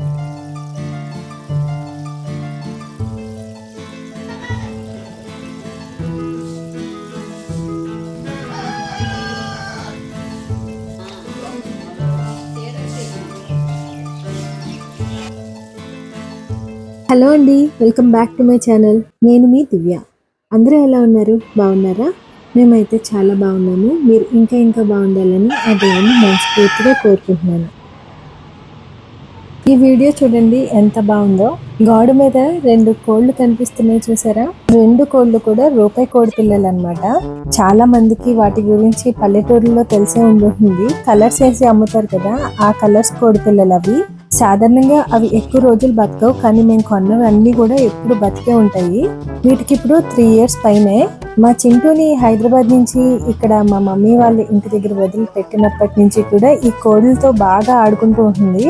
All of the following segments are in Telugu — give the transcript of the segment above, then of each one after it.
హలో అండి welcome back to my channel. నేను మీ దివ్య. అందరూ ఎలా ఉన్నారు? బాగున్నారా? మేమైతే చాలా బాగున్నాము. మీరు ఇంకా ఇంకా బాగుండాలని ఆ దేవుని మనస్ఫూర్తిగా కోరుకుంటున్నాను. ఈ వీడియో చూడండి ఎంత బాగుందో. గోడ మీద రెండు కోళ్ళు కనిపిస్తున్నాయి చూసారా? రెండు కోళ్ళు కూడా రూపాయి కోడి పిల్లలు అనమాట చాలా మందికి వాటి గురించి పల్లెటూరులో తెలిసే ఉంటుంది. కలర్స్ వేసి అమ్ముతారు కదా ఆ కలర్స్ కోడి పిల్లలు అవి. సాధారణంగా అవి ఎక్కువ రోజులు బతకవు కానీ మేము కొన్నవి అన్ని కూడా ఎప్పుడు బతికే ఉంటాయి. వీటికి ఇప్పుడు త్రీ ఇయర్స్ పైనే. మా చింటూని హైదరాబాద్ నుంచి ఇక్కడ మా మమ్మీ వాళ్ళ ఇంటి దగ్గర వదిలి పెట్టినప్పటి నుంచి కూడా ఈ కోడులతో బాగా ఆడుకుంటూ ఉంటుంది.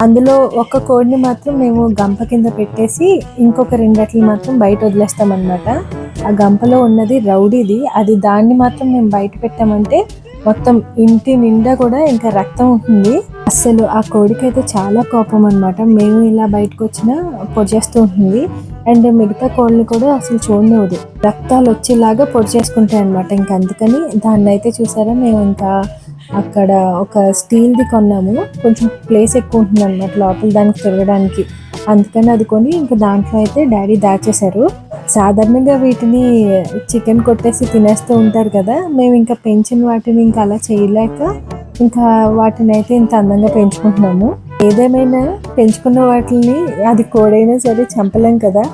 అందులో ఒక కోడిని మాత్రం మేము గంప కింద పెట్టేసి ఇంకొక రెండట్లు మాత్రం బయట వదిలేస్తాం అనమాట ఆ గంపలో ఉన్నది రౌడీది అది దాన్ని మాత్రం మేము బయట పెట్టామంటే మొత్తం ఇంటి నిండా కూడా ఇంకా రక్తం ఉంటుంది. అస్సలు ఆ కోడికి అయితే చాలా కోపం అనమాట మేము ఇలా బయటకు వచ్చినా పొడిచేస్తూ ఉంటుంది. అండ్ మిగతా కోళ్ళని కూడా అసలు చూడనివ్వదు. రక్తాలు వచ్చేలాగా పొడి చేసుకుంటాయి అనమాట ఇంకా అందుకని దాన్ని అయితే చూసారా మేము ఇంకా అక్కడ ఒక స్టీల్ది కొన్నాము. కొంచెం ప్లేస్ ఎక్కువ ఉంటుంది అనమాట లోపల దానికి తిరగడానికి. అందుకని అది కొని ఇంకా దాంట్లో అయితే డాడీ దాచేశారు. సాధారణంగా వీటిని చికెన్ కొట్టేసి తినేస్తూ ఉంటారు కదా మేము ఇంకా పెంచిన వాటిని ఇంకా అలా చేయలేక ఇంకా వాటిని అయితే ఇంత అందంగా పెంచుకుంటున్నాము. ఏదేమైనా పెంచుకున్న వాటిని అది కోడైనా సరే చంపలేం కదా.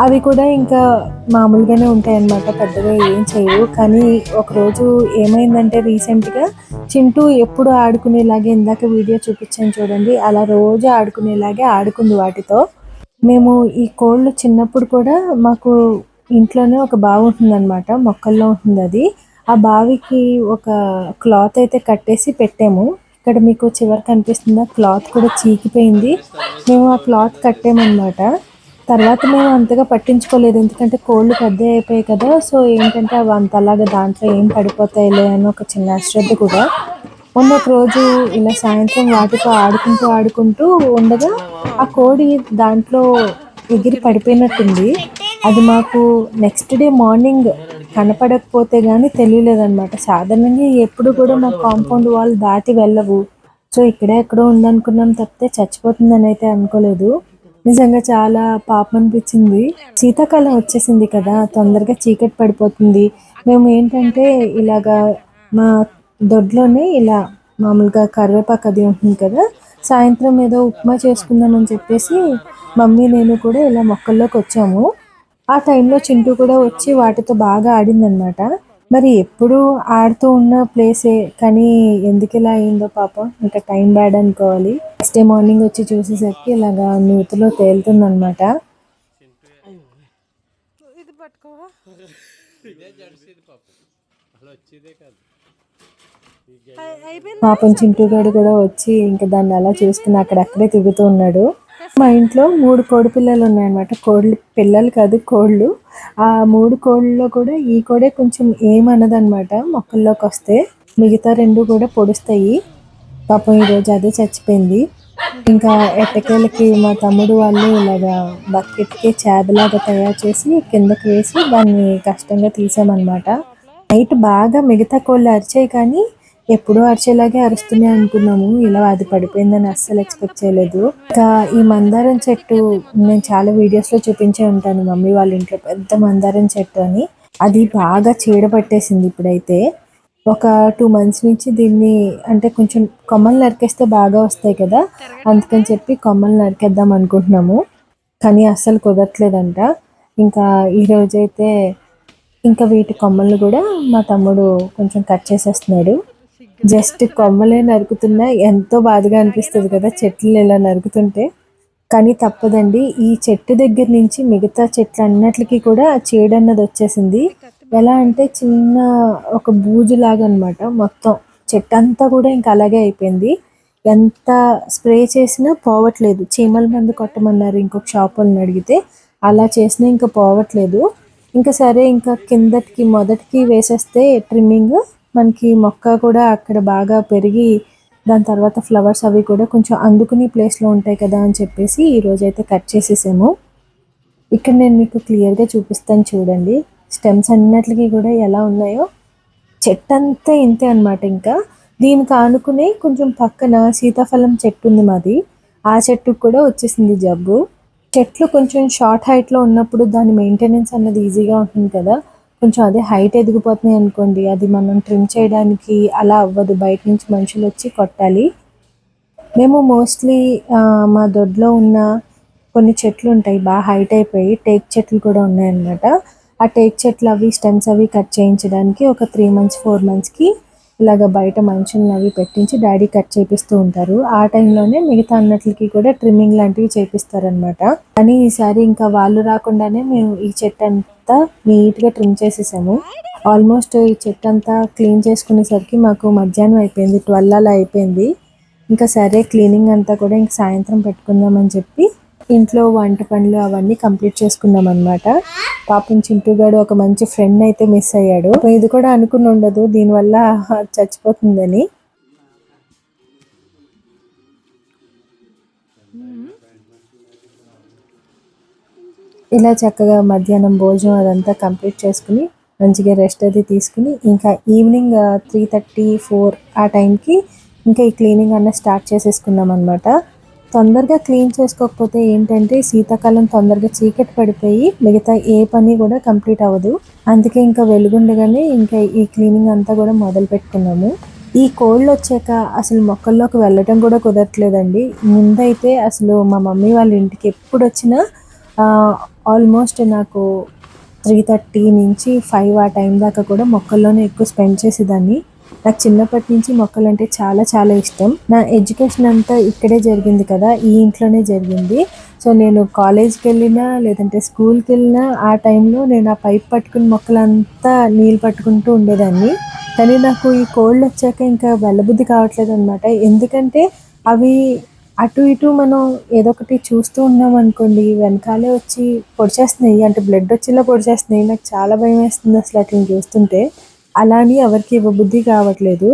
అవి కూడా ఇంకా మామూలుగానే ఉంటాయి అన్నమాట పెద్దగా ఏం చేయవు. కానీ ఒకరోజు ఏమైందంటే రీసెంట్గా చింటూ ఎప్పుడు ఆడుకునేలాగే ఇందాక వీడియో చూపించాను చూడండి. అలా రోజు ఆడుకునేలాగే ఆడుకుంది వాటితో. మేము ఈ కోళ్ళు చిన్నప్పుడు కూడా మాకు ఇంట్లోనే ఒక బావి ఉంటుందన్నమాట. మొక్కల్లో ఉంటుంది అది. ఆ బావికి ఒక క్లాత్ అయితే కట్టేసి పెట్టాము. ఇక్కడ మీకు చివరి కనిపిస్తుందా క్లాత్ కూడా చీకిపోయింది. మేము ఆ క్లాత్ కట్టామన్నమాట. తర్వాత మేము అంతగా పట్టించుకోలేదు. ఎందుకంటే కోళ్ళు పెద్ద అయిపోయాయి కదా సో ఏంటంటే అవి అంతలాగా దాంట్లో ఏం పడిపోతాయిలే అని ఒక చిన్న అశ్రద్ధ కూడా. మొన్న ఒక రోజు ఇలా సాయంత్రం వాటితో ఆడుకుంటూ ఆడుకుంటూ ఉండగా ఆ కోడి దాంట్లో ఎగిరి పడిపోయినట్టుంది. అది మాకు నెక్స్ట్ డే మార్నింగ్ కనపడకపోతే కానీ తెలియలేదన్నమాట. సాధారణంగా ఎప్పుడు కూడా మా కాంపౌండ్ వాల్ దాటి వెళ్ళవు. సో ఇక్కడే ఎక్కడో ఉందనుకున్నాం తప్పితే చచ్చిపోతుందని అయితే అనుకోలేదు. నిజంగా చాలా పాపం అనిపించింది శీతాకాలం వచ్చేసింది కదా తొందరగా చీకటి పడిపోతుంది. మేము ఏంటంటే ఇలాగా మా దొడ్లోనే ఇలా మామూలుగా కరివేపాకు అది ఉంటుంది కదా సాయంత్రం ఏదో ఉప్మా చేసుకుందామని చెప్పేసి మమ్మీ నేను కూడా ఇలా మొక్కల్లోకి వచ్చాము. ఆ టైంలో చింటూ కూడా వచ్చి వాటితో బాగా ఆడిందనమాట మరి ఎప్పుడు ఆడుతూ ఉన్న ప్లేసే కానీ ఎందుకు ఇలా అయిందో పాపం. ఇంకా టైం బ్యాడ్ అనుకోవాలి. నెక్స్ట్ డే మార్నింగ్ వచ్చి చూసేసరికి ఇలాగా నూతిలో తేలుతుందనమాట పాపం చింటూగాడు కూడా వచ్చి ఇంకా దాన్ని అలా చూసుకుని అక్కడక్కడే తిరుగుతూ ఉన్నాడు. మా ఇంట్లో మూడు కోడి పిల్లలు ఉన్నాయన్నమాట. కోళ్ళు పిల్లలు కాదు కోళ్ళు. ఆ మూడు కోళ్ళలో కూడా ఈ కోడే కొంచెం ఏమన్నదన్నమాట మొక్కల్లోకి వస్తే మిగతా రెండు కూడా పొడుస్తాయి. పాపం ఈరోజు అదే చచ్చిపోయింది. ఇంకా ఎట్టకేలకి మా తమ్ముడు వాళ్ళు ఇలాగా బకెట్కి చేపలాగా తయారు చేసి కిందకి వేసి దాన్ని కష్టంగా తీసామన్నమాట. నైట్ బాగా మిగతా కోళ్ళు అరిచాయి కానీ ఎప్పుడూ అరిచేలాగే అరుస్తూనే అనుకున్నాము. ఇలా అది పడిపోయిందని అస్సలు ఎక్స్పెక్ట్ చేయలేదు. ఇంకా ఈ మందారం చెట్టు నేను చాలా వీడియోస్లో చూపించే ఉంటాను. మమ్మీ వాళ్ళ ఇంట్లో పెద్ద మందారం చెట్టు అని. అది బాగా చీడ పట్టేసింది ఇప్పుడైతే. ఒక టూ మంత్స్ నుంచి దీన్ని అంటే కొంచెం కొమ్మలు నరికేస్తే బాగా వస్తాయి కదా. అందుకని చెప్పి కొమ్మలు నరికేద్దాం అనుకుంటున్నాము. కానీ అస్సలు కుదరట్లేదంట. ఇంకా ఈ రోజైతే ఇంకా వీటి కొమ్మలు కూడా మా తమ్ముడు కొంచెం కట్ చేసేస్తున్నాడు. జస్ట్ కొమ్మలే నరుకుతున్నా ఎంతో బాధగా అనిపిస్తుంది కదా చెట్లు ఇలా నరుకుతుంటే. కానీ తప్పదండి ఈ చెట్టు దగ్గర నుంచి మిగతా చెట్లు అన్నిటికీ కూడా చీడ అన్నది వచ్చేసింది. ఎలా అంటే చిన్న ఒక బూజులాగా అనమాట మొత్తం. చెట్టు అంతా కూడా ఇంకా అలాగే అయిపోయింది. ఎంత స్ప్రే చేసినా పోవట్లేదు. చీమల మందు కొట్టమన్నారు ఇంకొక షాప్ వాళ్ళని అడిగితే. అలా చేసినా ఇంకా పోవట్లేదు. ఇంకా సరే ఇంకా కిందటికి మొదటికి వేసేస్తే ట్రిమ్మింగ్ మనకి మొక్క కూడా అక్కడ బాగా పెరిగి దాని తర్వాత ఫ్లవర్స్ అవి కూడా కొంచెం అందుకుని ప్లేస్లో ఉంటాయి కదా అని చెప్పేసి ఈరోజు అయితే కట్ చేసేసాము. ఇక్కడ నేను మీకు క్లియర్గా చూపిస్తాను చూడండి. స్టెమ్స్ అన్నిటికీ కూడా ఎలా ఉన్నాయో. చెట్టు అంతా ఇంతే అనమాట ఇంకా. దీనికి ఆనుకుని కొంచెం పక్కన సీతాఫలం చెట్టు ఉంది మాది. ఆ చెట్టుకు కూడా వచ్చేసింది జబ్బు. చెట్లు కొంచెం షార్ట్ హైట్లో ఉన్నప్పుడు దాని మెయింటెనెన్స్ అన్నది ఈజీగా ఉంటుంది కదా. కొంచెం అదే హైట్ ఎదిగిపోతున్నాయి అనుకోండి అది మనం ట్రిమ్ చేయడానికి అలా అవ్వదు. బయట నుంచి మనుషులు వచ్చి కొట్టాలి. మేము మోస్ట్లీ మా దొడ్లో ఉన్న కొన్ని చెట్లు ఉంటాయి బాగా హైట్ అయిపోయి టేక్ చెట్లు కూడా ఉన్నాయన్నమాట. ఆ టేక్ చెట్లు అవి స్టెమ్స్ అవి కట్ చేయించడానికి ఒక త్రీ మంత్స్ ఫోర్ మంత్స్కి ఇలాగ బయట మనుషులను అవి పెట్టించి డాడీ కట్ చేపిస్తూ ఉంటారు. ఆ టైంలోనే మిగతా అన్నట్లకి కూడా ట్రిమ్మింగ్ లాంటివి చేపిస్తారనమాట కానీ ఈసారి ఇంకా వాళ్ళు రాకుండానే మేము ఈ చెట్టు అంతా నీట్గా ట్రిమ్ చేసేసాము. ఆల్మోస్ట్ ఈ చెట్టు అంతా క్లీన్ చేసుకునేసరికి మాకు మధ్యాహ్నం అయిపోయింది ట్వెల్వ్ అలా అయిపోయింది. ఇంకా సరే క్లీనింగ్ అంతా కూడా ఇంక సాయంత్రం పెట్టుకుందామని చెప్పి ఇంట్లో వంట పనులు అవన్నీ కంప్లీట్ చేసుకున్నాం అనమాట పాపం చింటూగాడు ఒక మంచి ఫ్రెండ్ అయితే మిస్ అయ్యాడు. ఇది కూడా అనుకుని ఉండదు దీనివల్ల చచ్చిపోతుందని. ఇలా చక్కగా మధ్యాహ్నం భోజనం అదంతా కంప్లీట్ చేసుకుని మంచిగా రెస్ట్ అది తీసుకుని ఇంకా ఈవినింగ్ త్రీ థర్టీ ఫోర్ ఆ టైంకి ఇంకా ఈ క్లీనింగ్ అన్న స్టార్ట్ చేసేసుకున్నాం అనమాట తొందరగా క్లీన్ చేసుకోకపోతే ఏంటంటే శీతాకాలం తొందరగా చీకటి పడిపోయి మిగతా ఏ పని కూడా కంప్లీట్ అవ్వదు. అందుకే ఇంకా వెలుగుండగానే ఇంకా ఈ క్లీనింగ్ అంతా కూడా మొదలు పెట్టుకున్నాము. ఈ కోల్డ్ వచ్చాక అసలు మొక్కల్లోకి వెళ్ళటం కూడా కుదరట్లేదండి. ముందైతే అసలు మా మమ్మీ వాళ్ళ ఇంటికి ఎప్పుడు వచ్చినా ఆల్మోస్ట్ నాకు త్రీ థర్టీ నుంచి ఫైవ్ ఆ టైం దాకా కూడా మొక్కల్లోనే ఎక్కువ స్పెండ్ చేసేదాన్ని. నాకు చిన్నప్పటి నుంచి మొక్కలు అంటే చాలా చాలా ఇష్టం. నా ఎడ్యుకేషన్ అంతా ఇక్కడే జరిగింది కదా ఈ ఇంట్లోనే జరిగింది. సో నేను కాలేజ్కి వెళ్ళినా లేదంటే స్కూల్కి వెళ్ళినా ఆ టైంలో నేను ఆ పైప్ పట్టుకుని మొక్కలంతా నీళ్ళు పట్టుకుంటూ ఉండేదాన్ని. కానీ నాకు ఈ కోల్డ్ వచ్చాక ఇంకా వెళ్ళబుద్ధి కావట్లేదు అనమాట ఎందుకంటే అవి అటు ఇటు మనం ఏదో ఒకటి చూస్తూ ఉన్నాం అనుకోండి వెనకాలే వచ్చి పొడిచేస్తున్నాయి. అంటే బ్లడ్ వచ్చేలా పొడిచేస్తున్నాయి. నాకు చాలా భయం వేస్తుంది అసలు అట్లా చూస్తుంటే. అలా అని ఎవరికి ఇవ్వబుద్ధి కావట్లేదు.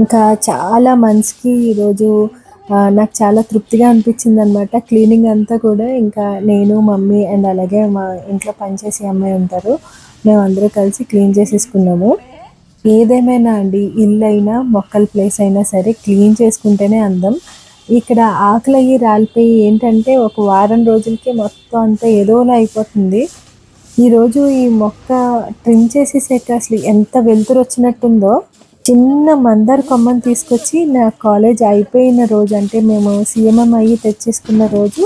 ఇంకా చాలా మనసుకి ఈరోజు నాకు చాలా తృప్తిగా అనిపించింది అనమాట క్లీనింగ్ అంతా కూడా ఇంకా నేను మమ్మీ అండ్ అలాగే మా ఇంట్లో పనిచేసే అమ్మాయి ఉంటారు. మేమందరూ కలిసి క్లీన్ చేసేసుకున్నాము. ఏదేమైనా అండి ఇల్లు అయినా మొక్కల ప్లేస్ అయినా సరే క్లీన్ చేసుకుంటేనే అందం. ఇక్కడ ఆకలి అయ్యి రాలిపోయి ఏంటంటే ఒక వారం రోజులకి మొత్తం అంతా ఏదోలా అయిపోతుంది. ఈరోజు ఈ మొక్క ట్రిమ్ చేసేసాక అసలు ఎంత వెలుతురు వచ్చినట్టుందో చిన్న మందార కొమ్మని తీసుకొచ్చి నా కాలేజ్ అయిపోయిన రోజు అంటే మేము సీఎంఎం అయ్యి తెచ్చేసుకున్న రోజు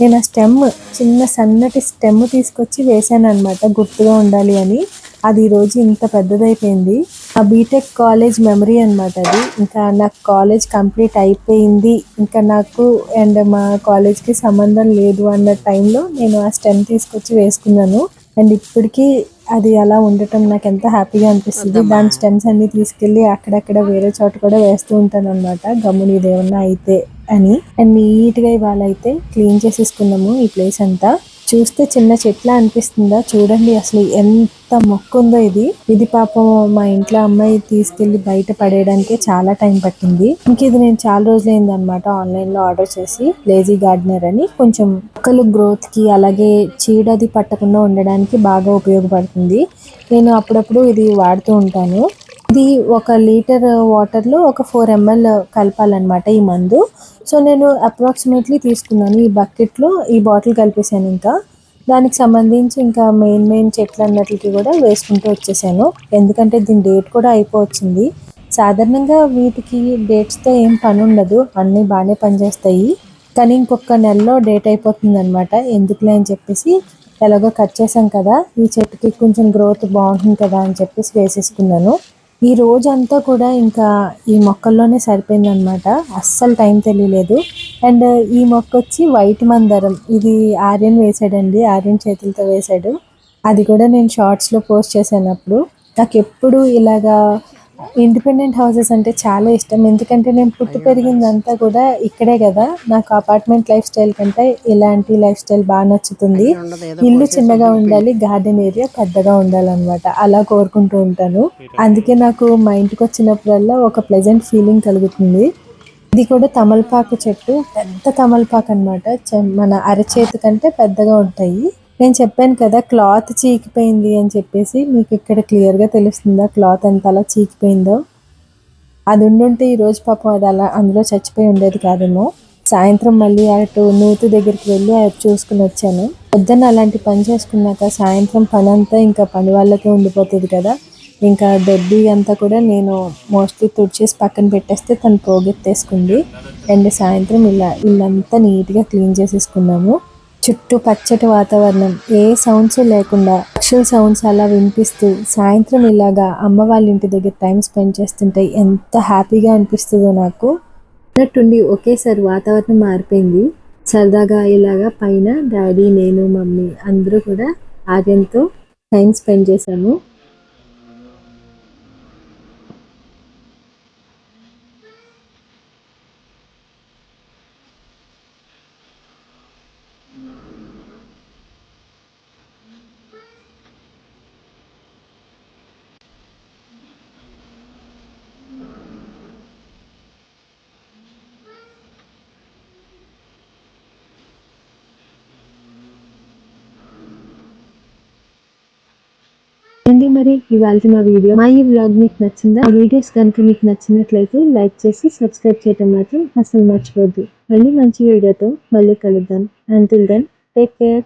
నేను ఆ స్టెమ్ చిన్న సన్నటి స్టెమ్ తీసుకొచ్చి వేసాను అనమాట గుర్తుగా ఉండాలి అని. అది ఈరోజు ఇంత పెద్దదైపోయింది. ఆ బీటెక్ కాలేజ్ మెమరీ అనమాట అది. ఇంకా నాకు కాలేజ్ కంప్లీట్ అయిపోయింది. ఇంకా నాకు అండ్ మా కాలేజ్కి సంబంధం లేదు అన్న టైంలో నేను ఆ స్టెమ్ తీసుకొచ్చి వేసుకున్నాను. అండ్ ఇప్పటికీ అది అలా ఉండటం నాకు ఎంత హ్యాపీగా అనిపిస్తుంది. దాని స్టెమ్స్ అన్ని తీసుకెళ్ళి అక్కడక్కడ వేరే చోట కూడా వేస్తూ ఉంటాను అనమాట గమ్ముని ఇదేమన్నా అయితే అని. అండ్ నీట్గా ఇవాళ అయితే క్లీన్ చేసేసుకున్నాము ఈ ప్లేస్ అంతా. చూస్తే చిన్న చెట్ల అనిపిస్తుందా? చూడండి అసలు ఎంత మొక్క ఉందో ఇది. ఇది పాపం మా ఇంట్లో అమ్మాయి తీసుకెళ్ళి బయట పడేయడానికి చాలా టైం పట్టింది. ఇంక ఇది నేను చాలా రోజులైంది అనమాట ఆన్లైన్లో ఆర్డర్ చేసి లేజీ గార్డెనర్ అని. కొంచెం మొక్కలు గ్రోత్కి అలాగే చీడది పట్టకుండా ఉండడానికి బాగా ఉపయోగపడుతుంది. నేను అప్పుడప్పుడు ఇది వాడుతూ ఉంటాను. ఇది ఒక లీటర్ వాటర్లో ఒక ఫోర్ ఎంఎల్ కలపాలన్నమాట ఈ మందు. సో నేను అప్రాక్సిమేట్లీ తీసుకున్నాను ఈ బకెట్లో ఈ బాటిల్ కలిపేసాను ఇంకా. దానికి సంబంధించి ఇంకా మెయిన్ మెయిన్ చెట్లు అన్నట్లకి కూడా వేసుకుంటూ వచ్చేసాను. ఎందుకంటే దీని డేట్ కూడా అయిపోవచ్చింది. సాధారణంగా వీటికి డేట్స్తో ఏం పని ఉండదు. అన్నీ బాగానే పనిచేస్తాయి. కానీ ఇంకొక నెలలో డేట్ అయిపోతుంది అనమాట ఎందుకులే అని చెప్పేసి ఎలాగో కట్ చేసాం కదా. ఈ చెట్టుకి కొంచెం గ్రోత్ బాగుంటుంది కదా అని చెప్పేసి వేసేసుకున్నాను. ఈ రోజంతా కూడా ఇంకా ఈ మొక్కల్లోనే సరిపోయిందనమాట అస్సలు టైం తెలియలేదు. అండ్ ఈ మొక్క వచ్చి వైట్ మందారం ఇది ఆర్యన్ వేసాడండి ఆర్యన్ చేతులతో వేసాడు. అది కూడా నేను షార్ట్స్లో పోస్ట్ చేశానప్పుడు నాకు ఎప్పుడు ఇలాగా ఇండిపెండెంట్ హౌసెస్ అంటే చాలా ఇష్టం. ఎందుకంటే నేను పుట్టి పెరిగిందంతా కూడా ఇక్కడే కదా. నాకు అపార్ట్మెంట్ లైఫ్ స్టైల్ కంటే ఇలాంటి లైఫ్ స్టైల్ బాగా నచ్చుతుంది. ఇల్లు చిన్నగా ఉండాలి గార్డెన్ ఏరియా పెద్దగా ఉండాలన్నమాట. అలా కోరుకుంటూ ఉంటాను. అందుకే నాకు మా ఇంటికి వచ్చినప్పుడల్లా ఒక ప్లెజెంట్ ఫీలింగ్ కలుగుతుంది. ఇది కూడా తమలపాకు చెట్టు పెద్ద తమలపాకు అనమాట మన అరచేతి కంటే పెద్దగా ఉంటాయి. నేను చెప్పాను కదా క్లాత్ చీకిపోయింది అని చెప్పేసి మీకు ఇక్కడ క్లియర్గా తెలుస్తుందా క్లాత్ ఎంత అలా చీకిపోయిందో? అది ఉండుంటే ఈరోజు పాపం అది అలా అందులో చచ్చిపోయి ఉండేది కాదేమో. సాయంత్రం మళ్ళీ అటు నూతు దగ్గరికి వెళ్ళి అది చూసుకుని వచ్చాను. పొద్దున్న అలాంటి పని చేసుకున్నాక సాయంత్రం పని అంతా ఇంకా పని వాళ్ళకే ఉండిపోతుంది కదా. ఇంకా డబ్బీ అంతా కూడా నేను మోస్ట్లీ తుడిచేసి పక్కన పెట్టేస్తే తను పోగెత్తేసుకుంది. అండ్ సాయంత్రం ఇలా ఇల్లంతా నీట్గా క్లీన్ చేసేసుకున్నాము. చుట్టూ పచ్చటి వాతావరణం. ఏ సౌండ్స్ లేకుండా పక్షుల సౌండ్స్ అలా వినిపిస్తూ సాయంత్రం ఇలాగా అమ్మ వాళ్ళ ఇంటి దగ్గర టైం స్పెండ్ చేస్తుంటే ఎంత హ్యాపీగా అనిపిస్తుందో నాకు. అన్నట్టుండి ఒకేసారి వాతావరణం మారిపోయింది. సరదాగా ఇలాగా పైన డాడీ నేను మమ్మీ అందరూ కూడా ఆర్యంతో టైం స్పెండ్ చేశాము. అండి మరి? ఇవాళ మా వీడియో మా ఈ వ్లాగ్ మీకు నచ్చిందా? ఆ వీడియోస్ కనుక మీకు నచ్చినట్లయితే లైక్ చేసి సబ్స్క్రైబ్ చేయటం మాత్రం అసలు మర్చిపోద్దు మళ్ళీ మంచి వీడియోతో మళ్ళీ కలుద్దాం. Until then take care